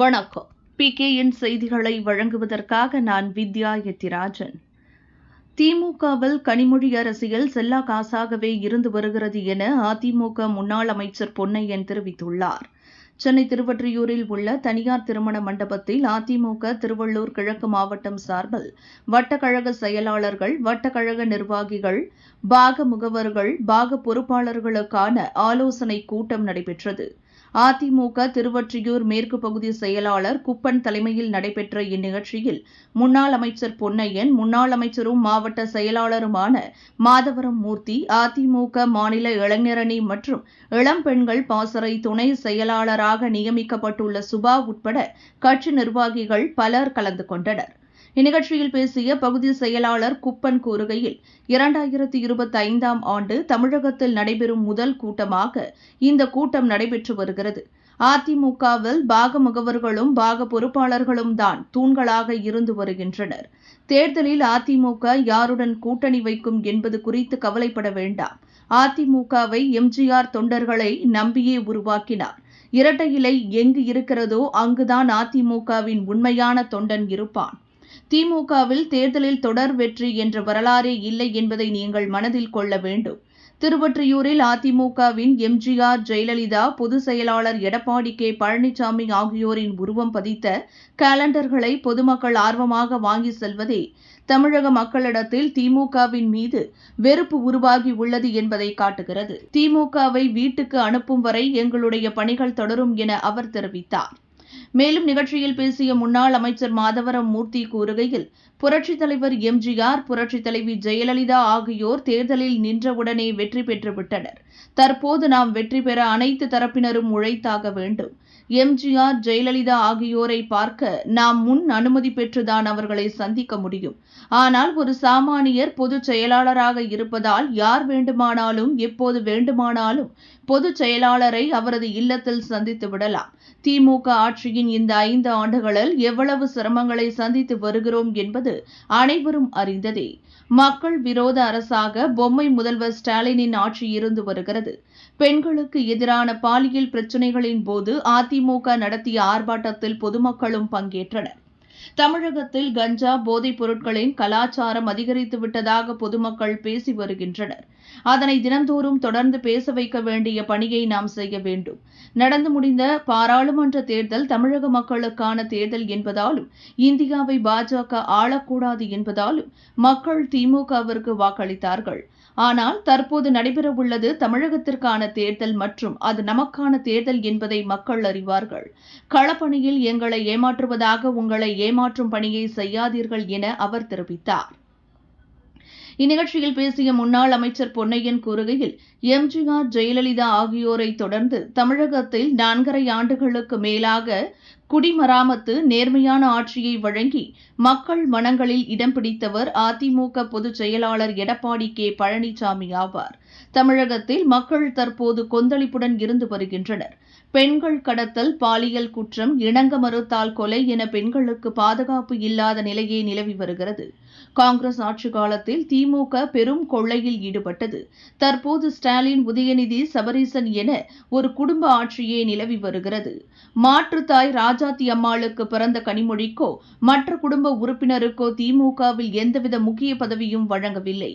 வணக்கம். பிகேஎன் செய்திகளை வழங்குவதற்காக நான் வித்யா எத்திராஜன். திமுகவில் கனிமொழி அரசியல் செல்லா காசாகவே இருந்து வருகிறது என அதிமுக முன்னாள் அமைச்சர் பொன்னையன் தெரிவித்துள்ளார். சென்னை திருவற்றியூரில் உள்ள தனியார் திருமண மண்டபத்தில் அதிமுக திருவள்ளூர் கிழக்கு மாவட்டம் சார்பில் வட்டக்கழக செயலாளர்கள் வட்டக்கழக நிர்வாகிகள் பாக முகவர்கள் பாக பொறுப்பாளர்களுக்கான ஆலோசனை கூட்டம் நடைபெற்றது. அதிமுக திருவொற்றியூர் மேற்கு பகுதி செயலாளர் குப்பன் தலைமையில் நடைபெற்ற இந்நிகழ்ச்சியில் முன்னாள் அமைச்சர் பொன்னையன் முன்னாள் அமைச்சரும் மாவட்ட செயலாளருமான மாதவரம் மூர்த்தி அதிமுக மாநில இளைஞரணி மற்றும் இளம்பெண்கள் பாசறை துணை செயலாளராக நியமிக்கப்பட்டுள்ள சுபா உட்பட கட்சி நிர்வாகிகள் பலர் கலந்து கொண்டனர். இந்நிகழ்ச்சியில் பேசிய பகுதி செயலாளர் குப்பன் கூறுகையில் இரண்டாயிரத்தி இருபத்தி ஐந்தாம் ஆண்டு தமிழகத்தில் நடைபெறும் முதல் கூட்டமாக இந்த கூட்டம் நடைபெற்று வருகிறது. அதிமுகவில் பாக முகவர்களும் பாக பொறுப்பாளர்களும் தான் தூண்களாக இருந்து வருகின்றனர். தேர்தலில் அதிமுக யாருடன் கூட்டணி வைக்கும் என்பது குறித்து கவலைப்பட வேண்டாம். அதிமுகவை எம்ஜிஆர் தொண்டர்களை நம்பியே உருவாக்கினார். இரட்டை இலை எங்கு இருக்கிறதோ அங்குதான் அதிமுகவின் உண்மையான தொண்டன் இருப்பான். திமுகவில் தேர்தலில் தொடர் வெற்றி என்ற வரலாறே இல்லை என்பதை நீங்கள் மனதில் கொள்ள வேண்டும். திருவொற்றியூரில் அதிமுகவின் எம்ஜிஆர் ஜெயலலிதா பொதுச் செயலாளர் எடப்பாடி கே. பழனிசாமி ஆகியோரின் உருவம் பதித்த கேலண்டர்களை பொதுமக்கள் ஆர்வமாக வாங்கி செல்வதே தமிழக மக்களிடத்தில் திமுகவின் மீது வெறுப்பு உருவாகி உள்ளது என்பதை காட்டுகிறது. திமுகவை வீட்டுக்கு அனுப்பும் வரை எங்களுடைய பணிகள் தொடரும் என அவர் தெரிவித்தார். மேலும் நிகழ்ச்சியில் பேசிய முன்னாள் அமைச்சர் மாதவரம் மூர்த்தி கூறுகையில் புரட்சித் தலைவர் எம்ஜிஆர் புரட்சித் தலைவி ஜெயலலிதா ஆகியோர் தேர்தலில் நின்றவுடனே வெற்றி பெற்றுவிட்டனர் தற்போது நாம் வெற்றி பெற அனைத்து தரப்பினரும் உழைத்தாக வேண்டும். எம்ஜிஆர் ஜெயலலிதா ஆகியோரை பார்க்க நாம் முன் அனுமதி பெற்றுதான் அவர்களை சந்திக்க முடியும். ஆனால் ஒரு சாமானியர் பொதுச் செயலாளராக இருப்பதால் யார் வேண்டுமானாலும் எப்போது வேண்டுமானாலும் பொதுச் செயலாளரை அவரது இல்லத்தில் சந்தித்து விடலாம். திமுக ஆட்சியின் இந்த ஐந்து ஆண்டுகளில் எவ்வளவு சிரமங்களை சந்தித்து வருகிறோம் என்பது அனைவரும் அறிந்ததே. மக்கள் விரோத அரசாக பொம்மை முதல்வர் ஸ்டாலினின் ஆட்சி இருந்து வருகிறது. பெண்களுக்கு எதிரான பாலியல் பிரச்சினைகளின் போது அதிமுக நடத்திய ஆர்ப்பாட்டத்தில் பொதுமக்களும் பங்கேற்றனர். தமிழகத்தில் கஞ்சா போதைப் பொருட்களின் கலாச்சாரம் அதிகரித்து விட்டதாக பொதுமக்கள் பேசி வருகின்றனர். அதனை தினந்தோறும் தொடர்ந்து பேச வைக்க வேண்டிய பணியை நாம் செய்ய வேண்டும். நடந்து முடிந்த பாராளுமன்ற தேர்தல் தமிழக மக்களுக்கான தேர்தல் என்பதாலும் இந்தியாவை பாஜக ஆளக்கூடாது என்பதாலும் மக்கள் திமுகவிற்கு வாக்களித்தார்கள். ஆனால் தற்போது நடைபெறவுள்ளது தமிழகத்திற்கான தேர்தல் மற்றும் அது நமக்கான தேர்தல் என்பதை மக்கள் அறிவார்கள். களப்பணியில் எங்களை ஏமாற்றுவதாக உங்களை ஏமாற்றும் பணியை செய்யாதீர்கள் என அவர் தெரிவித்தார். இந்நிகழ்ச்சியில் பேசிய முன்னாள் அமைச்சர் பொன்னையன் கூறுகையில் எம்ஜிஆர் ஜெயலலிதா ஆகியோரை தொடர்ந்து தமிழகத்தில் நான்கரை ஆண்டுகளுக்கு மேலாக குடிமராமத்து நேர்மையான ஆட்சியை வழங்கி மக்கள் மனங்களில் இடம் பிடித்தவர் அதிமுக பொதுச் செயலாளர் எடப்பாடி கே. பழனிசாமி ஆவார். தமிழகத்தில் மக்கள் தற்போது கொந்தளிப்புடன் இருந்து வருகின்றனர். பெண்கள் கடத்தல் பாலியல் குற்றம் இணங்க மறுத்தால் கொலை என பெண்களுக்கு பாதுகாப்பு இல்லாத நிலையே நிலவி வருகிறது. காங்கிரஸ் ஆட்சி காலத்தில் திமுக பெரும் கொள்ளையில் ஈடுபட்டது. தற்போது ஸ்டாலின் உதயநிதி சபரீசன் என ஒரு குடும்ப ஆட்சியே நிலவி வருகிறது. மாற்றுத்தாய் ராஜாத்தி அம்மாளுக்கு பிறந்த கனிமொழிக்கோ மற்ற குடும்ப உறுப்பினருக்கோ திமுகவில் எந்தவித முக்கிய பதவியும் வழங்கவில்லை.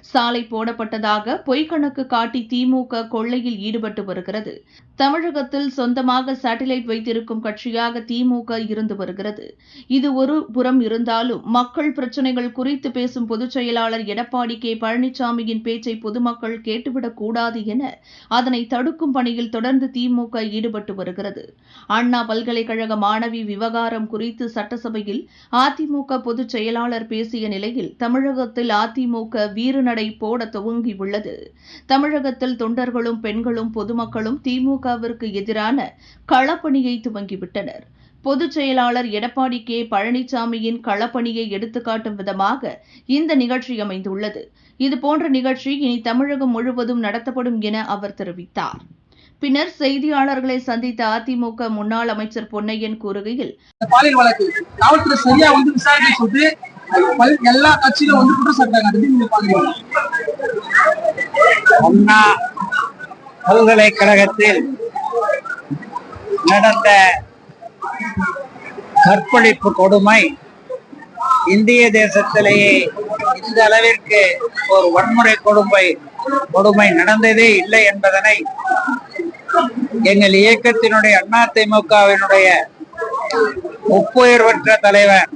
சாலை போடப்பட்டதாக பொய்க்கணக்கு காட்டி திமுக கொள்ளையில் ஈடுபட்டு வருகிறது. தமிழகத்தில் சொந்தமாக சேட்டிலைட் வைத்திருக்கும் கட்சியாக திமுக இருந்து வருகிறது. இது ஒரு புறம் இருந்தாலும் மக்கள் பிரச்சினைகள் குறித்து பேசும் பொதுச் செயலாளர் எடப்பாடி கே. பழனிசாமியின் பேச்சை பொதுமக்கள் கேட்டுவிடக் கூடாது என அதனை தடுக்கும் பணியில் தொடர்ந்து திமுக ஈடுபட்டு வருகிறது. அண்ணா பல்கலைக்கழக மாணவி விவகாரம் குறித்து சட்டசபையில் அதிமுக பொதுச் செயலாளர் பேசிய நிலையில் தமிழகத்தில் அதிமுக வீறுநடை போட துவங்கியுள்ளது. தமிழகத்தில் தொண்டர்களும் பெண்களும் பொதுமக்களும் திமுக திமுகவிற்கு எதிரான களப்பணியை துவங்கிவிட்டனர். பொதுச் செயலாளர் எடப்பாடி கே. பழனிசாமியின் களப்பணியை எடுத்துக்காட்டும் விதமாக இந்த நிகழ்ச்சி அமைந்துள்ளது. இதுபோன்ற நிகழ்ச்சி இனி தமிழகம் முழுவதும் நடத்தப்படும் என அவர் தெரிவித்தார். பின்னர் செய்தியாளர்களை சந்தித்த அதிமுக முன்னாள் அமைச்சர் பொன்னையன் கூறுகையில் இந்த பாலியல் வழக்கு காவல்துறை சரியா வந்து விசாரணை சொல்லிட்டு பல்- எல்லா கட்சியிலும் வந்து குற்றம் சாட்டுறாங்க பல்கலைக்கழகத்தில் நடந்த கற்பழிப்பு கொடுமை இந்திய தேசத்திலேயே இந்த அளவிற்கு ஒரு வன்முறை கொடுமை கொடுமை நடந்ததே இல்லை என்பதனை எங்கள் இயக்கத்தினுடைய அதிமுகவினுடைய ஒப்புயர்வற்ற தலைவர்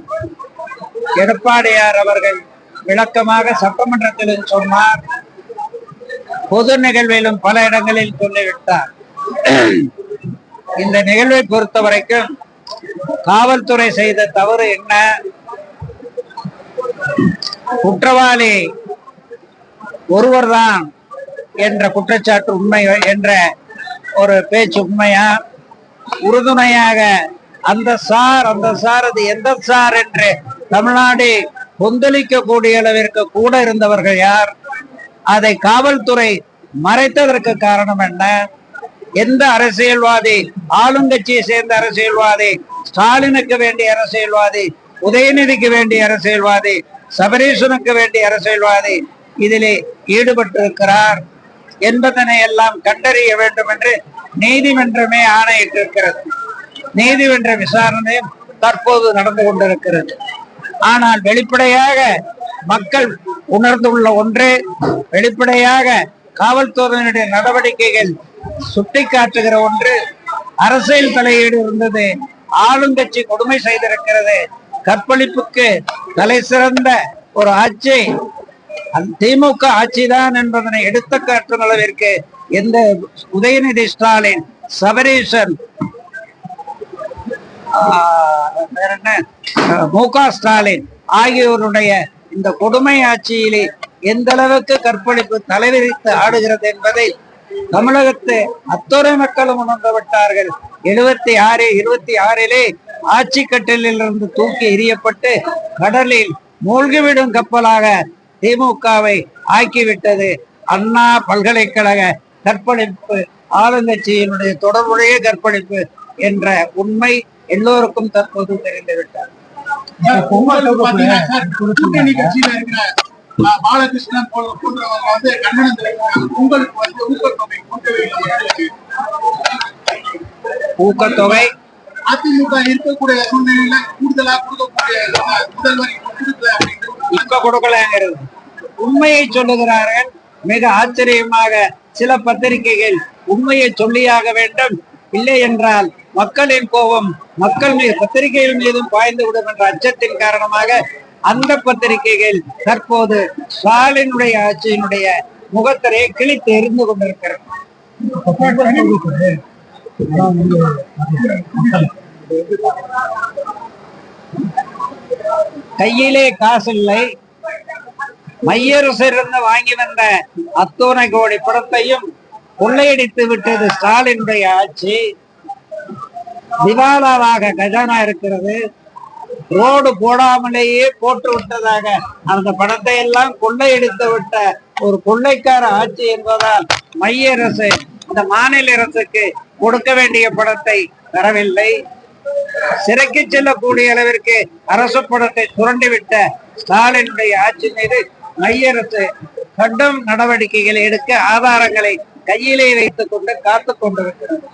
எடப்பாடியார் அவர்கள் விளக்கமாக சட்டமன்றத்திலும் சொன்னார். பொது நிகழ்விலும் பல இடங்களில் சொல்லிவிட்டார். இந்த நிகழ்வை பொறுத்த வரைக்கும் காவல்துறை செய்த தவறு என்ன? குற்றவாளி ஒருவர்தான் என்ற குற்றச்சாட்டு உண்மை என்ற ஒரு பேச்சு உண்மையா? உறுதுணையாக அந்த சார் அந்த சார் அது எந்த சார் என்று தமிழ்நாடு கொந்தளிக்க கூடிய அளவிற்கு கூட இருந்தவர்கள் யார்? அதை காவல்துறை மறைத்ததற்கு காரணம் என்ன? எந்த அரசியல்வாதி ஆளுங்கட்சியை சேர்ந்த அரசியல்வாதி ஸ்டாலினுக்கு வேண்டிய அரசியல்வாதி உதயநிதிக்கு வேண்டிய அரசியல்வாதி சபரீசனுக்கு வேண்டிய அரசியல்வாதி இதிலே ஈடுபட்டிருக்கிறார் என்பதனை எல்லாம் கண்டறிய வேண்டும் என்று நீதிமன்றமே ஆணையிட்டிருக்கிறது. நீதிமன்ற விசாரணையும் தற்போது நடந்து கொண்டிருக்கிறது. ஆனால் வெளிப்படையாக மக்கள் உணர்ந்துள்ள ஒன்று வெளிப்படையாக காவல்துறையினுடைய நடவடிக்கைகள் சுட்டிக்காட்டுகிற ஒன்று. அரசியல் தலையீடு இருந்தது. ஆளுங்கட்சி கொடுமை செய்திருக்கிறது. கற்பழிப்புக்கு தலை சிறந்த ஒரு ஆட்சி. திமுக ஆட்சிதான் என்பதனை எடுத்த காட்டும் அளவிற்கு இந்த உதயநிதி ஸ்டாலின் சபரீசன் ஆஹ், என்ன? மு க ஸ்டாலின் ஆகியோருடைய இந்த கொடுமை ஆட்சியிலே எந்த அளவுக்கு கற்பழிப்பு தலைவிரித்து ஆடுகிறது என்பதை தமிழகத்து அத்துறை மக்களும் உணர்ந்து விட்டார்கள். எழுபத்தி ஆறு இருபத்தி ஆறிலே ஆட்சி கட்டிலில் இருந்து தூக்கி எறியப்பட்டு கடலில் மூழ்கிவிடும் கப்பலாக திமுகவை ஆக்கிவிட்டது. அண்ணா பல்கலைக்கழக கற்பழிப்பு ஆளுங்கட்சியினுடைய தொடர்புடைய கற்பழிப்பு என்ற உண்மை எல்லோருக்கும் தற்போது தெரிந்துவிட்டார் கூட்டணி கட்சியில இருக்கிற பாலகிருஷ்ணன் போல போன்றவங்க வந்து கண்டனம் பொங்கலுக்கு வந்து ஊக்கத்தொகை மக்களுக்கு. ஊக்கத்தொகை? அதிமுக இருக்கக்கூடிய சூழ்நிலையில கூடுதலா கொடுக்கக்கூடிய முதல்வர் கொடுக்கலங்கிறது. உண்மையை சொல்லுகிறார்கள். மிக ஆச்சரியமாக சில பத்திரிகைகள் உண்மையை சொல்லியாக வேண்டும். இல்லை என்றால் மக்களின் கோபம் மக்கள் மீது பத்திரிகைகள் மீதும் பாய்ந்து விடும் என்ற அச்சத்தின் காரணமாக அந்த பத்திரிகைகள் தற்போது ஸ்டாலினுடைய ஆட்சியினுடைய முகத்திரையை கிழித்து எரிந்து கொண்டிருக்கிறது. கையிலே காசு இல்லை மையரசிலிருந்து வாங்கி வந்த அத்தோனை கோடி படத்தையும் கொள்ளையடித்து விட்டது ஸ்டாலினுடைய ஆட்சி. திவாலாவாக கஜானா இருக்கிறது. ரோடு போடாமலேயே போட்டு விட்டதாக அந்த பணத்தை எல்லாம் கொள்ளையடித்து விட்ட ஒரு கொள்ளைக்கார ஆட்சி என்பதால் மைய அரசு இந்த மாநில அரசுக்கு கொடுக்க வேண்டிய பணத்தை தரவில்லை. சிறைக்கு செல்லக்கூடிய அளவிற்கு அரசு பணத்தை சுரண்டிவிட்ட ஸ்டாலினுடைய ஆட்சி மீது மைய அரசு கடும் நடவடிக்கைகளை எடுக்க ஆதாரங்களை கையிலே வைத்துக் கொண்டு காத்துக் கொண்டிருக்கிறது